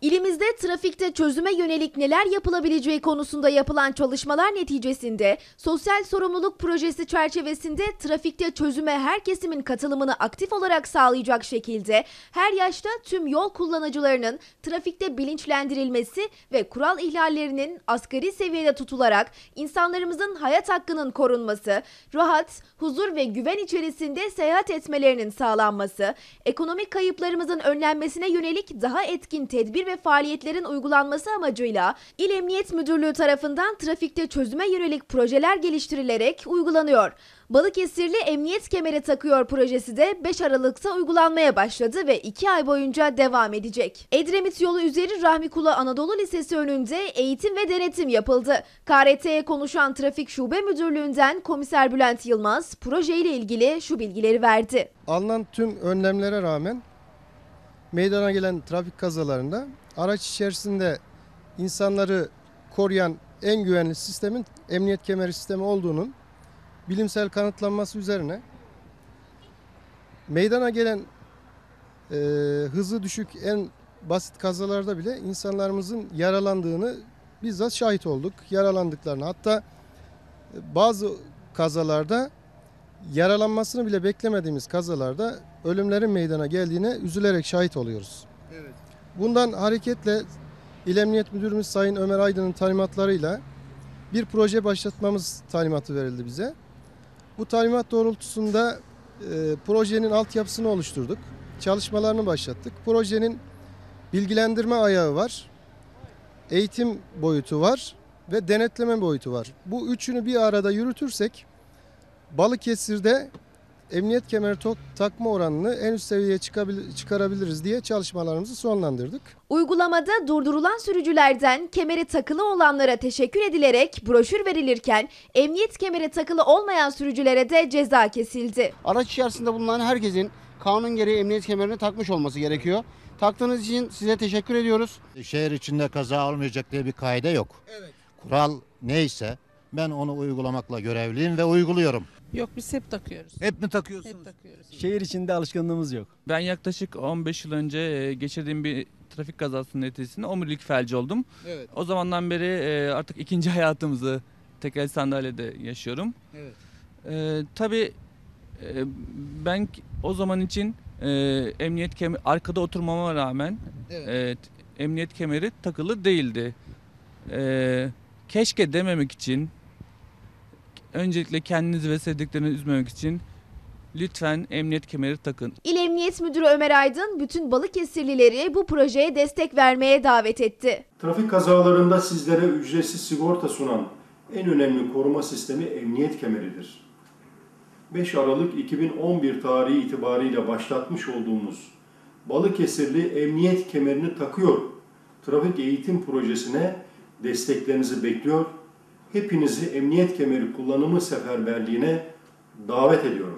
İlimizde trafikte çözüme yönelik neler yapılabileceği konusunda yapılan çalışmalar neticesinde sosyal sorumluluk projesi çerçevesinde trafikte çözüme her kesimin katılımını aktif olarak sağlayacak şekilde her yaşta tüm yol kullanıcılarının trafikte bilinçlendirilmesi ve kural ihlallerinin asgari seviyede tutularak insanlarımızın hayat hakkının korunması, rahat, huzur ve güven içerisinde seyahat etmelerinin sağlanması, ekonomik kayıplarımızın önlenmesine yönelik daha etkin tedbir ve faaliyetlerin uygulanması amacıyla İl Emniyet Müdürlüğü tarafından trafikte çözüme yönelik projeler geliştirilerek uygulanıyor. Balıkesirli Emniyet Kemeri Takıyor projesi de 5 Aralık'ta uygulanmaya başladı ve 2 ay boyunca devam edecek. Edremit yolu üzeri Rahmi Kula Anadolu Lisesi önünde eğitim ve denetim yapıldı. KRT'ye konuşan Trafik Şube Müdürlüğü'nden Komiser Bülent Yılmaz projeyle ilgili şu bilgileri verdi. Alınan tüm önlemlere rağmen meydana gelen trafik kazalarında araç içerisinde insanları koruyan en güvenli sistemin emniyet kemeri sistemi olduğunun bilimsel kanıtlanması üzerine meydana gelen e, hızı düşük en basit kazalarda bile insanlarımızın yaralandığını bizzat şahit olduk. Yaralandıklarını hatta e, bazı kazalarda yaralanmasını bile beklemediğimiz kazalarda ölümlerin meydana geldiğine üzülerek şahit oluyoruz. Bundan hareketle İl Emniyet Müdürümüz Sayın Ömer Aydın'ın talimatlarıyla bir proje başlatmamız talimatı verildi bize. Bu talimat doğrultusunda e, projenin altyapısını oluşturduk. Çalışmalarını başlattık. Projenin bilgilendirme ayağı var, eğitim boyutu var ve denetleme boyutu var. Bu üçünü bir arada yürütürsek Balıkesir'de emniyet kemeri tok- takma oranını en üst seviyeye çıkarabiliriz diye çalışmalarımızı sonlandırdık. Uygulamada durdurulan sürücülerden kemeri takılı olanlara teşekkür edilerek broşür verilirken emniyet kemeri takılı olmayan sürücülere de ceza kesildi. Araç içerisinde bulunan herkesin kanun gereği emniyet kemerini takmış olması gerekiyor. Taktığınız için size teşekkür ediyoruz. Şehir içinde kaza olmayacak diye bir kaide yok. Kural neyse ben onu uygulamakla görevliyim ve uyguluyorum. Yok biz hep takıyoruz. Hep mi takıyorsunuz? Hep takıyoruz. Şehir içinde alışkanlığımız yok. Ben yaklaşık 15 yıl önce e, geçirdiğim bir trafik kazasının neticesinde omurilik felci oldum. Evet. O zamandan beri e, artık ikinci hayatımızı tekel sandalyede yaşıyorum. Evet. E, tabii e, ben o zaman için e, emniyet kemeri arkada oturmama rağmen Evet. e, emniyet kemeri takılı değildi. E, keşke dememek için öncelikle kendinizi ve sevdiklerinizi üzmemek için lütfen emniyet kemeri takın. İl Emniyet Müdürü Ömer Aydın bütün Balıkesirlileri bu projeye destek vermeye davet etti. Trafik kazalarında sizlere ücretsiz sigorta sunan en önemli koruma sistemi emniyet kemeridir. 5 Aralık 2011 tarihi itibariyle başlatmış olduğumuz Balıkesirli Emniyet Kemerini Takıyor trafik eğitim projesine desteklerinizi bekliyor. Hepinizi emniyet kemeri kullanımı seferberliğine davet ediyorum.